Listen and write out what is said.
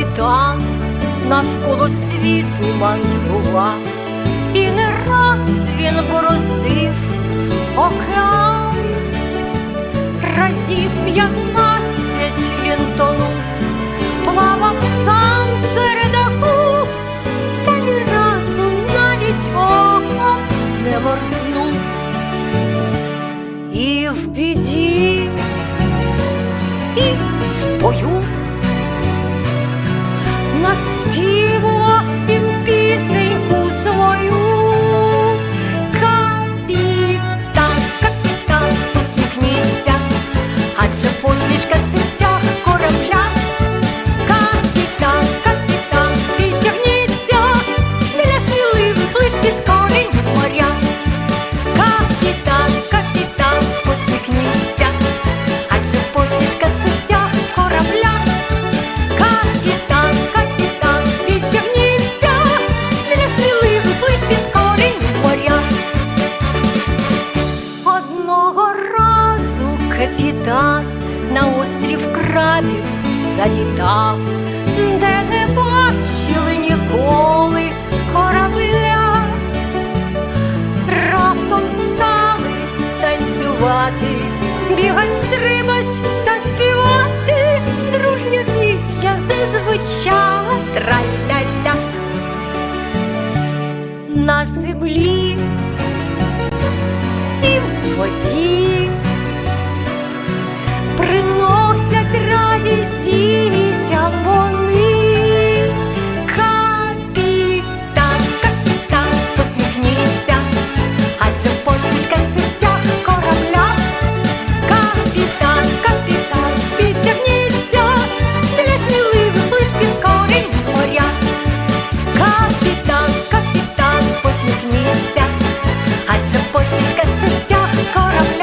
капітан навколо світу мандрував, і не раз він бороздив океан, разів п'ятнадцять він тонув, плавав сам серед акул, та ні разу навіть оком не моргнув. І в біді, і в бою наспівував всім На острів крабів завітав, де не бачили ніколи корабля. Раптом стали танцювати, бігать, стрибать та співати. Дружня пісня зазвучала траля-ля. На землі і в воді це стяг корабля.